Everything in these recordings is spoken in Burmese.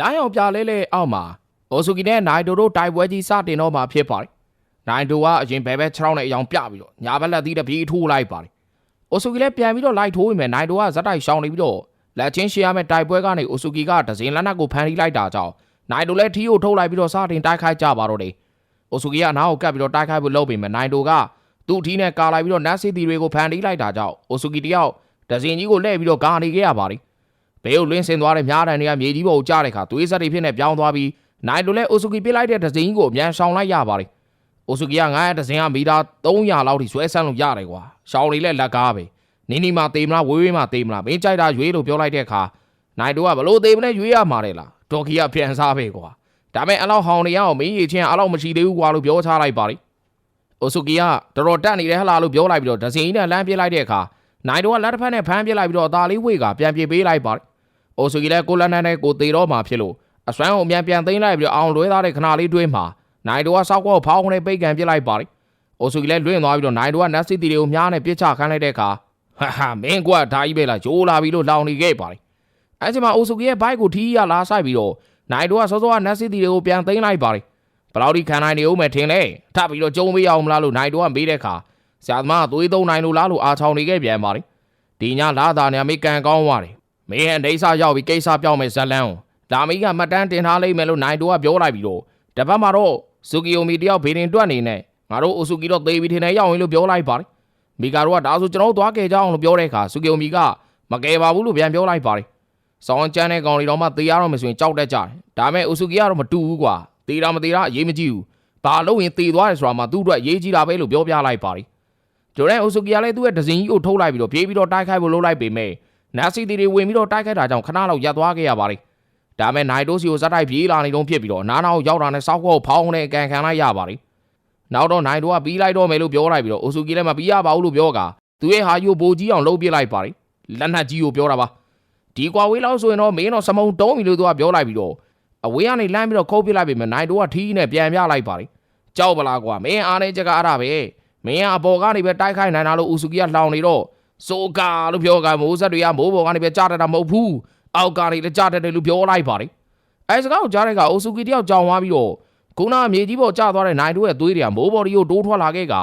လိုင်းအောင်ပြလဲလဲအောက်မှာအိုဆူကီနဲ့နိုင်တိုတို့တိုက်ပွဲကြီးစတင်တော့မှာဖြစ်ပါတယ်နိုင်တိုကအရင်ဘဲဘဲ6နဲ့အယောင်ပြပြီးတော့ညာဘက်လက်သီးတစ်ပြေးထိုးလိုက်ပါတယ်အိုဆူကီလည်းပြန်ပြီးတော့လိုက်ထိုးဝင်မယ်နိုင်တိုကဇက်တိုက်ရှောင်နေပြီးတော့လက်ချင်းရှေ့ရမယ့်တိုက်ပွဲကနေအိုဆူကီကဒဇင်လက်နက်ကိုဖန်တီးလိုက်တာကြောင့်နိုင်တိုလည်းထီကိုထုတ်လိုက်ပြီးတော့စတင်တိုက်ခိုက်ကြပါတော့တယ်အိုဆူကီကနားကိုကပ်ပြီးတော့တိုက်ခိုက်ဖို့လုပ်ပေမဲ့နိုင်တိုကသူ့ထီနဲ့ကာလိုက်ပြီးတော့နတ်စီတီတွေကိုဖန်တီးလိုက်တာကြောင့်အိုဆူကီတယောက်ဒဇင်ကြီးကိုလှည့်ပြီးတော့ကာနေခဲ့ရပါတယ် ဘေးကိုလွင်းဆင်းသွားတဲ့မြားတန်တွေကမြေကြီးပေါ်ကိုကြားတဲ့အခါသွေးဆက်တွေဖြစ်နေပြောင်းသွားပြီးနိုင်လိုလဲအိုဆူကီပစ်လိုက်တဲ့ဒဇင်ကြီးကိုအမြန်ရှောင်လိုက်ရပါတယ်။အိုဆူကီက900ဒဇင်ကမီတာ300လောက်ထိဆွဲဆန်းလို့ရတယ်ကွာ။ရှောင်နေလဲလက်ကားပဲ။နီနီမှာတေးမလားဝေးဝေးမှာတေးမလားမင်းကြိုက်တာရွေးလို့ပြောလိုက်တဲ့အခါနိုင်တို့ကဘလို့တေးမလဲရွေးရမှာလေလား။ဒေါ်ကီကပြန်စားပဲကွာ။ဒါမဲ့အလောက်ဟောင်းနေရအောင်မင်းရချင်းအလောက်မရှိသေးဘူးကွာလို့ပြောချလိုက်ပါလိ။အိုဆူကီကတော်တော်တက်နေတယ်ဟလားလို့ပြောလိုက်ပြီးတော့ဒဇင်ကြီးနဲ့လမ်းပြစ်လိုက်တဲ့အခါနိုင်တို့ကလက်တစ်ဖက်နဲ့ဖမ်းပြစ်လိုက်ပြီးတော့အသာလေးဝေကပြန်ပြစ်ပေးလိုက်ပါတယ်။ အိုဆူကီလည်းကိုလက်နန်းနဲ့ကိုသေးတော့မှာဖြစ်လို့အစွမ်းကိုအမြန်ပြန်သိမ်းလိုက်ပြီးတော့အောင်လွဲသားတဲ့ခဏလေးတွင်းမှာနိုင်တော်ကစောက်ကောက်ဖောင်းကနေပိတ်ကန်ပစ်လိုက်ပါလိ။အိုဆူကီလည်းလွင့်သွားပြီးတော့နိုင်တော်ကနတ်စီတီတွေကိုမြားနဲ့ပစ်ချခိုင်းလိုက်တဲ့အခါဟာဟာမင်းကွာဒါကြီးပဲလားဂျိုးလာပြီးလို့လောင်နေခဲ့ပါလိ။အဲချိန်မှာအိုဆူကီရဲ့ဘိုက်ကိုထီးရလာဆိုင်ပြီးတော့နိုင်တော်ကစောစောကနတ်စီတီတွေကိုပြန်သိမ်းလိုက်ပါလိ။ဘယ်လောက်ဒီခံနိုင်နေဦးမယ်ထင်လဲထပ်ပြီးတော့ကြုံမေးရအောင်မလားလို့နိုင်တော်ကမေးတဲ့အခါဆရာသမားကသွေးသုံးနိုင်လို့လားလို့အာချောင်နေခဲ့ပြန်ပါလိ။ဒီညလာတာနေအမေကန်ကောင်းသွားတယ် မင်းရဲ့အိဆာရောက်ပြီးကိစ္စပြောင်းမယ်ဇက်လန်းကိုဒါမီးကမှတ်တမ်းတင်ထားလိမ့်မယ်လို့နိုင်တိုကပြောလိုက်ပြီးတော့တပတ်မှာတော့ဆူကီယိုမီတယောက်ဘေးရင်တွက်နေနဲ့ငါတို့အိုဆူကီတော့သေပြီးထင်နေရောက်ရင်လို့ပြောလိုက်ပါတယ်မီကာတို့ကဒါဆိုကျွန်တော်တို့သွားခဲ့ကြအောင်လို့ပြောတဲ့အခါဆူကီယိုမီကမကယ်ပါဘူးလို့ပြန်ပြောလိုက်ပါတယ်ဆောင်းကျန်းတဲ့ကောင်တွေတော့မှသေရတော့မယ်ဆိုရင်ကြောက်တတ်ကြတယ်ဒါမဲ့အိုဆူကီကတော့မတူဘူးကွာသေတာမသေတာအရေးမကြီးဘူးဘာလို့ရင်သေသွားတယ်ဆိုတာမှသူ့အတွက်အရေးကြီးတာပဲလို့ပြောပြလိုက်ပါတယ်ဂျိုဒန်အိုဆူကီကလည်းသူ့ရဲ့ဒဇင်ကြီးကိုထုတ်လိုက်ပြီးတော့ပြေးပြီးတော့တိုက်ခိုက်ဖို့လုပ်လိုက်ပေမဲ့ နာစီတီတွေဝင်ပြီးတော့တိုက်ခိုက်တာကြောင့်ခဏလောက်ရပ်သွားခဲ့ရပါတယ်။ဒါမဲ့နိုင်တိုးစီကိုဇက်တိုက်ပြေးလာနေတော့ဖြစ်ပြီးတော့နားနာကိုရောက်တာနဲ့စောက်ခေါက်ဖောင်းနဲ့ကန်ခံလိုက်ရပါတယ်။နောက်တော့နိုင်တိုးကပြီးလိုက်တော့မယ်လို့ပြောလိုက်ပြီးတော့အိုဆူကီလည်းမပြီးရပါဘူးလို့ပြောကသူရဲ့ဟာယိုဘိုကြီးအောင်လှုပ်ပြလိုက်ပါတယ်။လက်နက်ကြီးကိုပြောတာပါ။ဒီကွာဝေးလောက်ဆိုရင်တော့မင်းတော့စမုံတုံးပြီလို့သူကပြောလိုက်ပြီးတော့အဝေးကနေလမ်းပြီးတော့ခုတ်ပြလိုက်ပြီမယ်နိုင်တိုးကထီးနဲ့ပြန်ပြလိုက်ပါတယ်။ကြောက်ပလားကွာမင်းအားနေချက်ကအဲ့ဒါပဲမင်းကအပေါ်ကနေပဲတိုက်ခိုက်နိုင်တာလို့အိုဆူကီကလှောင်နေတော့ ဆိုကာလို့ပြောကမိုးဆက်တွေကမိုးပေါ်ကနေပဲကြားတတ်တာမဟုတ်ဘူးအောက်ကနေလည်းကြားတတ်တယ်လို့ပြောလိုက်ပါတယ်အဲစကားကိုကြားတဲ့ကအိုဆူကီတယောက်ကြောင်သွားပြီးတော့ခုနအမြေကြီးပေါ်ကျသွားတဲ့နိုင်တို့ရဲ့သွေးတွေကမိုးပေါ်တွေကိုတိုးထွက်လာခဲ့က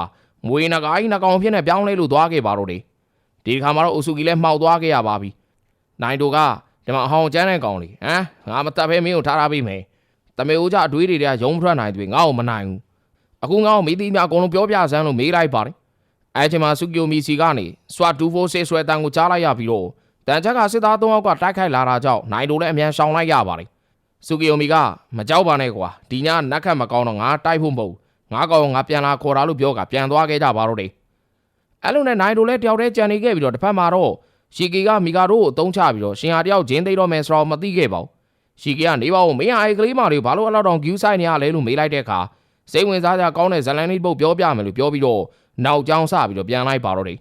မွေနဂါးကြီးနှကောင်ဖြစ်နေပြောင်းလဲလို့သွားခဲ့ပါတော့တယ်ဒီခါမှာတော့အိုဆူကီလည်းမှောက်သွားခဲ့ရပါပြီနိုင်တို့ကဒီမှာအဟောင်းကျန်းတဲ့ကောင်လေးဟမ်ငါမတက်ဖဲမင်းကိုထားထားပေးမယ်တမေဦးကြအတွေးတွေကရုံးထွက်နိုင်တွေငါ့ကိုမနိုင်ဘူးအခုငါ့ကိုမိသီးများအကုန်လုံးပြောပြစမ်းလို့မေးလိုက်ပါတယ် အဲချိန်မှာစုကီယိုမီစီကနေစွာဒူဖိုဆေးဆွဲတန်ကိုကြားလိုက်ရပြီးတော့တန်ချက်ကစစ်သား၃ယောက်ကတိုက်ခိုက်လာတာကြောင့်နိုင်တို့လည်းအမြန်ရှောင်လိုက်ရပါတယ်စုကီယိုမီကမကြောက်ပါနဲ့ကွာဒီညနက်ခတ်မကောင်းတော့ငါတိုက်ဖို့မဟုတ်ငါကောင်ငါပြန်လာခေါ်တာလို့ပြောကပြန်သွားခဲ့ကြပါတော့တယ်အဲ့လိုနဲ့နိုင်တို့လည်းတယောက်တည်းကြံနေခဲ့ပြီးတော့တစ်ဖက်မှာတော့ရှီကီကမီကာတို့ကိုအသုံးချပြီးတော့ရှင်ဟာတယောက်ဂျင်းသိတော့မယ်ဆိုတော့မသိခဲ့ပါဘူးရှီကီကနေပါဦးမင်းဟာအဲ့ကလေးမလေးဘာလို့အဲ့လောက်တောင်ဂူးဆိုင်နေရလဲလို့မေးလိုက်တဲ့အခါစိတ်ဝင်စားကြကောင်းတဲ့ဇလန်လေးပုတ်ပြောပြမယ်လို့ပြောပြီးတော့ နောက်ကျောင်းစပြီးတော့ပြန်လိုက်ပါတော့တယ်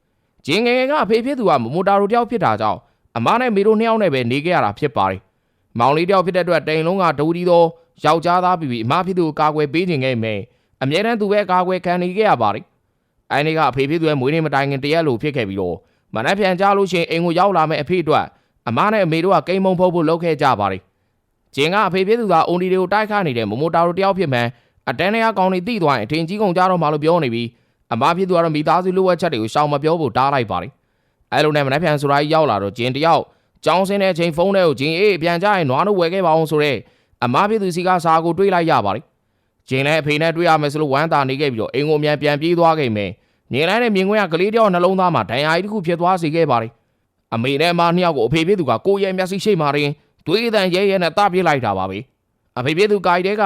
။ဂျင်းငယ်ငယ်ကအဖေဖြစ်သူကမမိုတာရိုတယောက်ဖြစ်တာကြောင့်အမနဲ့မေတို့နှစ်ယောက်နဲ့ပဲနေခဲ့ရတာဖြစ်ပါတယ်။မောင်လေးတယောက်ဖြစ်တဲ့အတွက်တိန်လုံးကဒူဒီသောယောက်ျားသားပြီးပြီးအမဖြစ်သူကိုကာကွယ်ပေးခြင်းခဲ့မယ်။အမြဲတမ်းသူပဲကာကွယ်ခံနေခဲ့ရပါတယ်။အဲဒီနေ့ကအဖေဖြစ်သူရဲ့မွေးနေ့မတိုင်ခင်တရက်လိုဖြစ်ခဲ့ပြီးတော့မနက်ဖြန်ကြားလို့ရှိရင်အိမ်ကိုရောက်လာမဲ့အဖေအတွက်အမနဲ့အမေတို့ကကိန်းမုံဖုတ်ဖို့လုပ်ခဲ့ကြပါတယ်။ဂျင်းကအဖေဖြစ်သူကအုံဒီတွေကိုတိုက်ခါနေတဲ့မမိုတာရိုတယောက်ဖြစ်မှန်အတန်းရကောင်တွေတိသွားရင်အထင်ကြီးကုန်ကြတော့မှလို့ပြောနေပြီး အမဖြစ်သူကတော့မိသားစုလိုအပ်ချက်တွေကိုရှောင်မပြောဖို့တားလိုက်ပါတယ်။အဲလိုနဲ့မနေ့ပြန်ဆိုတာကြီးရောက်လာတော့ဂျင်တယောက်ကြောင်းစင်းတဲ့အချိန်ဖုန်းထဲကိုဂျင်အေးပြန်ကြရင်နွားတို့ဝယ်ခဲ့ပါအောင်ဆိုတော့အမဖြစ်သူစီကစာကိုတွေးလိုက်ရပါတယ်။ဂျင်လည်းအဖေနဲ့တွေ့ရမယ်ဆိုလို့ဝမ်းသာနေခဲ့ပြီးတော့အိမ်ကိုအမြန်ပြန်ပြေးသွားခဲ့မယ်။မြင်လိုက်တဲ့မြင်ကွင်းကကလေးတယောက်နှလုံးသားမှာဒဏ်ရာကြီးတစ်ခုဖြစ်သွားစေခဲ့ပါတယ်။အမေနဲ့အမနှစ်ယောက်ကိုအဖေဖြစ်သူကကိုယ့်ရဲ့မျက်စိရှိမှရင်တွေးတန်ရဲရဲနဲ့တပြစ်လိုက်တာပါပဲ။အဖေဖြစ်သူကာရီတဲက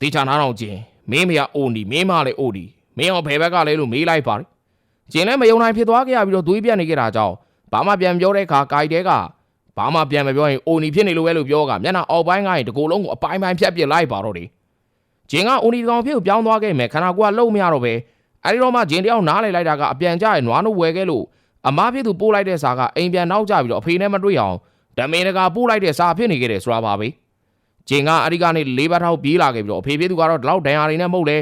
ဒေချာနာတော်ဂျင်မင်းမရအိုနီမင်းမလည်းအိုနီ မင်းအောင်ဘယ်ဘက်ကလဲလို့မေးလိုက်ပါတယ်။ကျင်းလည်းမယုံနိုင်ဖြစ်သွားခဲ့ရပြီးတော့သွေးပြတ်နေကြတာကြောင့်ဘာမှပြန်ပြောတဲ့အခါဂိုက်တဲကဘာမှပြန်မပြောရင်အိုနီဖြစ်နေလို့ပဲလို့ပြောကမျက်နှာအောက်ပိုင်းကရင်တကူလုံးကိုအပိုင်းပိုင်းဖြတ်ပစ်လိုက်ပါတော့တယ်။ကျင်းကအိုနီကောင်ဖြစ်ကိုပြောင်းသွားခဲ့မယ်ခန္ဓာကိုယ်ကလုံမရတော့ပဲအဲဒီတော့မှကျင်းတယောက်နားလေလိုက်တာကအပြန်ကြရဲ့နွားနိုးဝယ်ခဲ့လို့အမားဖြစ်သူပို့လိုက်တဲ့စာကအိမ်ပြန်နောက်ကျပြီးတော့အဖေနဲ့မတွေ့အောင်ဓမင်းတကာပို့လိုက်တဲ့စာဖြစ်နေခဲ့တယ်ဆိုတာပါပဲ။ကျင်းကအဲဒီကနေလေးပါးထောက်ပြေးလာခဲ့ပြီးတော့အဖေဖြစ်သူကတော့ဒီလောက်ဒဏ်ရာတွေနဲ့မဟုတ်လဲ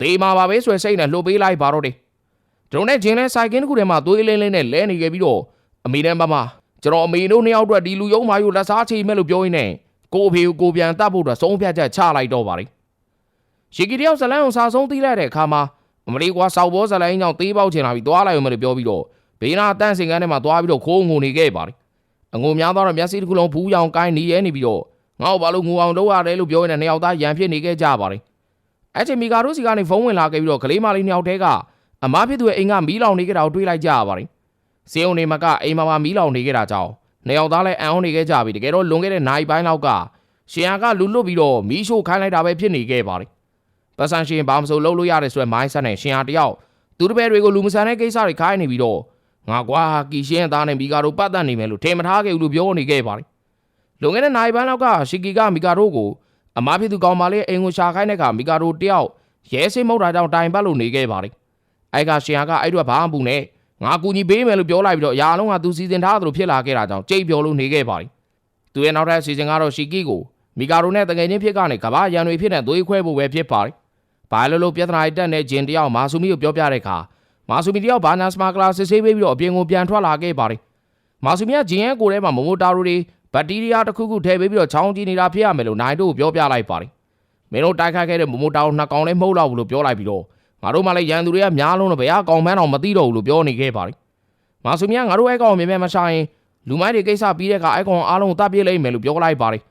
သေမာပါပဲဆွဲစိတ်နဲ့လှုပ်ပေးလိုက်ပါတော့တယ်။ကျွန်တော်နဲ့ဂျင်းလဲစိုက်ကင်းတစ်ခုထဲမှာသွေးလင်းလင်းနဲ့လဲနေခဲ့ပြီးတော့အမေနဲ့မမကျွန်တော်အမေတို့နှစ်ယောက်အတွက်ဒီလူယုံမာယူလက်စားချေမဲ့လို့ပြောရင်းနဲ့ကိုအဖေကိုကိုပြန်တတ်ဖို့အတွက်ဆုံးဖြတ်ချက်ချလိုက်တော့ပါတယ်ရှီကီတယောက်ဇလန်းကိုစာဆုံးသိလိုက်တဲ့အခါမှာအမလီကွာစောက်ဘောဇလန်းကြောင့်သေးပေါက်ချင်လာပြီးသွားလိုက်အောင်မလို့ပြောပြီးတော့ဘေးနာတန့်စင်ကန်းထဲမှာသွားပြီးတော့ခိုးငုံနေခဲ့ပါတယ်အငုံများသွားတော့မျက်စိတစ်ခုလုံးဘူးရောင်ကိုင်းနေရဲနေပြီးတော့ငါ့ကိုဘာလို့ငူအောင်လုပ်ရတယ်လို့ပြောနေတဲ့နှစ်ယောက်သားရန်ဖြစ်နေခဲ့ကြပါတယ် အဲ့ချိန်မီကာတို့စီကနေဖုန်းဝင်လာခဲ့ပြီးတော့ကလေးမလေးနှစ်ယောက်တည်းကအမားဖြစ်သူရဲ့အိမ်ကမီးလောင်နေကြတာကိုတွေးလိုက်ကြရပါတယ်စေုံနေမကအိမ်မှာမီးလောင်နေကြတာကြောင့်နှစ်ယောက်သားလည်းအံ့ဩနေခဲ့ကြပြီတကယ်တော့လွန်ခဲ့တဲ့နိုင်ပိုင်းလောက်ကရှင်ယာကလူလွတ်ပြီးတော့မီးရှို့ခိုင်းလိုက်တာပဲဖြစ်နေခဲ့ပါတယ်ပတ်စံရှင်ဘာမဆိုလုပ်လို့ရတယ်ဆိုတဲ့မိုင်းဆက်နဲ့ရှင်ယာတယောက်သူတပည့်တွေကိုလူမဆန်တဲ့ကိစ္စတွေခိုင်းနေပြီးတော့ငါကွာကီရှင်းသားနဲ့မီကာတို့ပတ်သက်နေမယ်လို့ထင်မထားခဲ့ဘူးလို့ပြောနေခဲ့ပါတယ်လွန်ခဲ့တဲ့နိုင်ပိုင်းလောက်ကရှီကီကမီကာတို့ကို အမားဖြစ်သူကောင်မလေးအိမ်ကိုရှာခိုင်းတဲ့အခါမီကာတို့တယောက်ရဲစိမ့်မုတ်တာကြောင့်တိုင်ပတ်လို့နေခဲ့ပါတယ်အဲ့ကရှင်ယာကအဲ့တော့ဘာမှမပူနဲ့ငါကူညီပေးမယ်လို့ပြောလိုက်ပြီးတော့အရာအလုံးကသူစီစဉ်ထားသလိုဖြစ်လာခဲ့တာကြောင့်ကြိတ်ပြောလို့နေခဲ့ပါတယ်သူရဲ့နောက်ထပ်အစီအစဉ်ကတော့ရှီကီကိုမီကာတို့နဲ့တကယ်ချင်းဖြစ်ကနေကဘာရန်တွေဖြစ်နေသွေးခွဲဖို့ပဲဖြစ်ပါတယ်ဘာလို့လို့ပြဿနာတက်နေခြင်းတယောက်မာဆူမီကိုပြောပြတဲ့အခါမာဆူမီတယောက်ဘာနာစမာကလာစစ်ဆေးပေးပြီးတော့အပြင်ကိုပြန်ထွက်လာခဲ့ပါတယ်မာဆူမီကဂျင်းရဲ့ကိုယ်ထဲမှာမမိုတာရိုတွေ ဘက်တီးရီးယားတစ်ခုခုထည့်ပေးပြီးတော့ချောင်းကြည့်နေတာဖြစ်ရမယ်လို့နိုင်တို့ကိုပြောပြလိုက်ပါတယ်မင်းတို့တိုက်ခတ်ခဲ့တဲ့မမိုတာရိုနှစ်ကောင်လည်းမဟုတ်တော့ဘူးလို့ပြောလိုက်ပြီးတော့ငါတို့မှလည်းရန်သူတွေကများလုံးတော့ဘယ်အကောင်မှန်းတော့မသိတော့ဘူးလို့ပြောနေခဲ့ပါတယ်မာဆူမီကငါတို့အဲ့ကောင်မြင်မဲ့မဆိုင်ရင်လူမိုက်တွေကိစ္စပြီးတဲ့အခါအဲ့ကောင်အားလုံးတပ်ပြစ်လိုက်မယ်လို့ပြောလိုက်ပါတယ်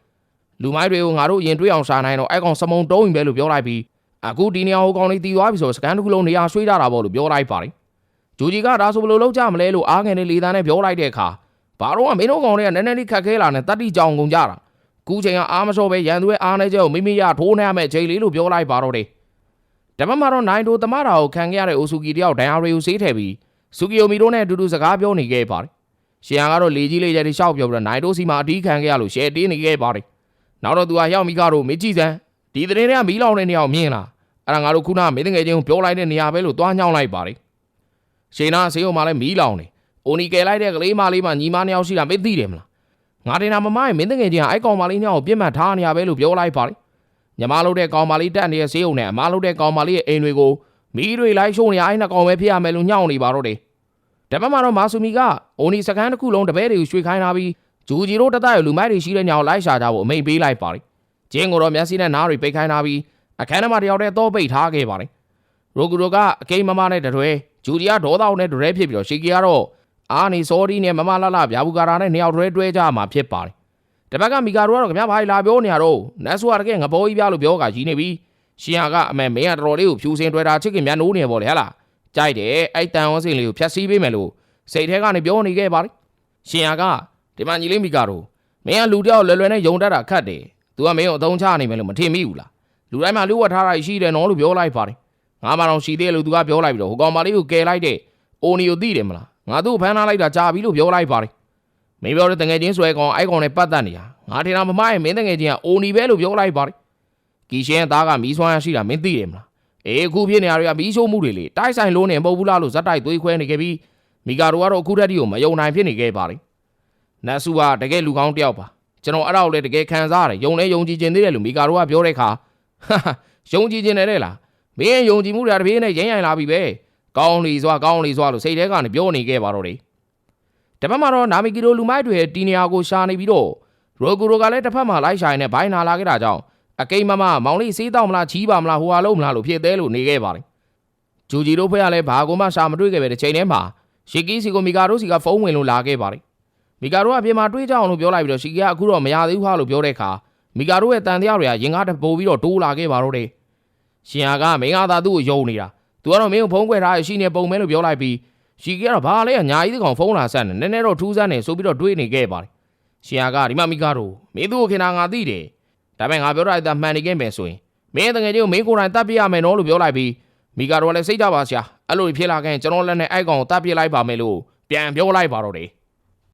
လူမိုက်တွေကိုငါတို့ရင်တွေးအောင်ရှာနိုင်တော့အဲ့ကောင်စမုံတုံးရင်ပဲလို့ပြောလိုက်ပြီးအခုဒီနေရာဟိုကောင်လေးတီသွားပြီဆိုစကန်တစ်ခုလုံးနေရာဆွေးထားတာပေါ့လို့ပြောလိုက်ပါတယ်ဂျူဂျီကဒါဆိုဘယ်လိုလုပ်ကြမလဲလို့အားငယ်နဲ့လေတန်းနဲ့ပြောလိုက်တဲ့အခါ ဘာတော့မင်းတို့ကောင်တွေကနည်းနည်းလေးခက်ခဲလာနဲ့တတိကြောင်ကုန်ကြတာကူချိန်ကအားမစောပဲရန်သူရဲ့အားနေချက်ကိုမိမိရထိုးနေရမယ့်ချိန်လေးလို့ပြောလိုက်ပါတော့တယ်တပတ်မှာတော့နိုင်တိုတမတာကိုခံခဲ့ရတဲ့အိုဆူကီတယောက်ဒိုင်ယာရီကိုဆေးထည့်ပြီးဆူကီယိုမီတို့နဲ့အတူတူစကားပြောနေခဲ့ပါတယ်ရှီယန်ကတော့လေကြီးလေးချက်တွေရှောက်ပြောပြီးတော့နိုင်တိုစီမှာအတီးခံခဲ့ရလို့ရှယ်တင်းနေခဲ့ပါတယ်နောက်တော့သူကရောက်မိကတော့မေကြည့်စမ်းဒီသတင်းတွေကမီးလောင်တဲ့နေရာကိုမြင်လားအဲ့ဒါငါတို့ခုနမေးတဲ့ငယ်ချင်းကိုပြောလိုက်တဲ့နေရာပဲလို့တွားညောင်းလိုက်ပါတယ်ရှေနာဆေးုံမှာလည်းမီးလောင်နေ အိုနီကယ်လိုက်တဲ့ကလေးမလေးမှညီမနှစ်ယောက်ရှိတာမေးသိတယ်မလားငါတင်တာမမရဲ့မင်းတငယ်ချင်းကအဲ့ကောင်မလေးညောင်းကိုပြစ်မှတ်ထားနေရပဲလို့ပြောလိုက်ပါတယ်ညီမလုပ်တဲ့ကောင်မလေးတက်နေတဲ့ဆေးုံနဲ့အမလုပ်တဲ့ကောင်မလေးရဲ့အိမ်တွေကိုမီးတွေလိုက်ရှုံနေအဲ့နှစ်ကောင်ပဲဖြစ်ရမယ်လို့ညောင်းနေပါတော့တယ်တပတ်မှာတော့မာဆူမီကအိုနီစကန်တစ်ခုလုံးတပည့်တွေကိုရွှေ့ခိုင်းထားပြီးဂျူဂျီတို့တတရလူမိုက်တွေရှိတဲ့ညောင်လိုက်ရှာကြဖို့အမိန်ပေးလိုက်ပါတယ်ကျင်းကိုတော့မျက်စိနဲ့နားတွေပိတ်ခိုင်းထားပြီးအခန်းထဲမှာတယောက်တည်းတော့ပိတ်ထားခဲ့ပါတယ်ရိုဂူရိုကအကိမ်းမမနဲ့တတွဲဂျူဒီယာဒေါသအောင်နဲ့တရဲဖြစ်ပြီးတော့ရှီကီကတော့ အာနီစောဒီနဲ့မမလာလာဗျာဘူကာရာနဲ့နှစ်ယောက်တွဲတွဲကြမှာဖြစ်ပါတယ်တပတ်ကမီကာတို့ကတော့ခင်ဗျားဘာလာပြောနေရတော့နတ်ဆူကတကယ်ငဘောကြီးပြလို့ပြောကကြီးနေပြီရှင်ယာကအမေမင်းကတော်တော်လေးကိုဖြူစင်တွေ့တာချစ်ခင်များနိုးနေပေါ့လေဟဟလားကြိုက်တယ်အဲ့တန်ဝန်းစင်လေးကိုဖြတ်စည်းပေးမယ်လို့စိတ်ထဲကနေပြောနေခဲ့ပါတယ်ရှင်ယာကဒီမှာညီလေးမီကာတို့မင်းကလူတယောက်လွယ်လွယ်နဲ့ယုံတတ်တာခတ်တယ်။ तू ကမင်းကိုအသုံးချနိုင်မယ်လို့မထင်မိဘူးလား။လူတိုင်းမှာလူဝတ်ထားတာရှိတယ်နော်လို့ပြောလိုက်ပါတယ်။ငါမှတော့ရှိသေးတယ်လို့ तू ကပြောလိုက်ပြီးတော့ဟိုကောင်မလေးကိုကယ်လိုက်တဲ့အိုနီကိုသိတယ်မလား။ ငါသူ့ကိုဖမ်းထားလိုက်တာကြာပြီလို့ပြောလိုက်ပါတယ်။မင်းပြောတဲ့တငယ်ချင်းဆွဲကောင်အိုက်ကောင်နဲ့ပတ်သက်နေတာ။ငါထင်တာမမရဲ့မင်းတငယ်ချင်းကအိုနီပဲလို့ပြောလိုက်ပါတယ်။ကီရှင်းသားကမီးဆွမ်းရရှိတာမင်းသိတယ်မလား။အေးအခုဖြစ်နေရတွေကမီးရှို့မှုတွေလေတိုက်ဆိုင်လုံးနေမဟုတ်ဘူးလားလို့ဇက်တိုက်သွေးခွဲနေခဲ့ပြီးမီကာတို့ကတော့အခုတည်းကမယုံနိုင်ဖြစ်နေခဲ့ပါတယ်။နတ်ဆူကတကယ်လူကောင်းတယောက်ပါ။ကျွန်တော်အဲ့ဒါကိုလည်းတကယ်ခံစားရတယ်ယုံလဲယုံကြည်ခြင်းသေးတယ်လို့မီကာတို့ကပြောတဲ့အခါဟာဟာယုံကြည်ခြင်းနဲ့လေလားမင်းရဲ့ယုံကြည်မှုတွေတပြေးနဲ့ရင်းရိုင်လာပြီပဲ ကောင်းလီစွာကောင်းလီစွာလို့စိတ်ထဲကနေပြောနေခဲ့ပါတော့တယ်တပတ်မှာတော့နာမီကီလိုလူမိုက်တွေရဲ့တီနီယာကိုရှာနေပြီးတော့ရိုဂူရိုကလည်းတစ်ဖက်မှာလိုက်ရှာနေဘိုင်းနာလာခဲ့တာကြောင့်အကိမ့်မမမောင်လေးစေးတောက်မလားချီးပါမလားဟိုဟာလုံးမလားလို့ဖြစ်သေးလို့နေခဲ့ပါတယ်ဂျူဂျီတို့ဖွဲ့ကလည်းဘာကိုမှရှာမတွေ့ခဲ့ပဲတဲ့ချိန်ထဲမှာရှီကီစီကိုမီကာတို့စီကဖုန်းဝင်လို့လာခဲ့ပါတယ်မီကာတို့ကပြင်မာတွေးကြအောင်လို့ပြောလိုက်ပြီးတော့ရှီကီကအခုတော့မရသေးဘူးဟာလို့ပြောတဲ့အခါမီကာတို့ရဲ့တန်တရားတွေကရင်ကားတပိုးပြီးတော့တိုးလာခဲ့ပါတော့တယ်ရှင်ဟာကမင်းကသာသူ့ကိုယုံနေတာ သူကတော့မင်းကိုဖုန်းခွဲထားရရှိနေပုံမဲလို့ပြောလိုက်ပြီးရှီကီကတော့ဘာလဲညာကြီးကောင်ဖုန်းလာဆက်နေနည်းနည်းတော့ထူးဆန်းနေဆိုပြီးတော့တွေးနေခဲ့ပါတယ်ရှင်ဟာကဒီမှာမီကာတို့မင်းသူ့ကိုခင်တာငါသိတယ်ဒါပေမဲ့ငါပြောတာအမှန်တကယ်ပဲဆိုရင်မင်းတကယ်ကြီးကိုမင်းကိုယ်တိုင်တတ်ပြရမယ်နော်လို့ပြောလိုက်ပြီးမီကာတို့ကလည်းစိတ်ကြပါဆရာအဲ့လိုဖြစ်လာခဲ့ရင်ကျွန်တော်လက်နဲ့အိုက်ကောင်ကိုတတ်ပြလိုက်ပါမယ်လို့ပြန်ပြောလိုက်ပါတော့တယ်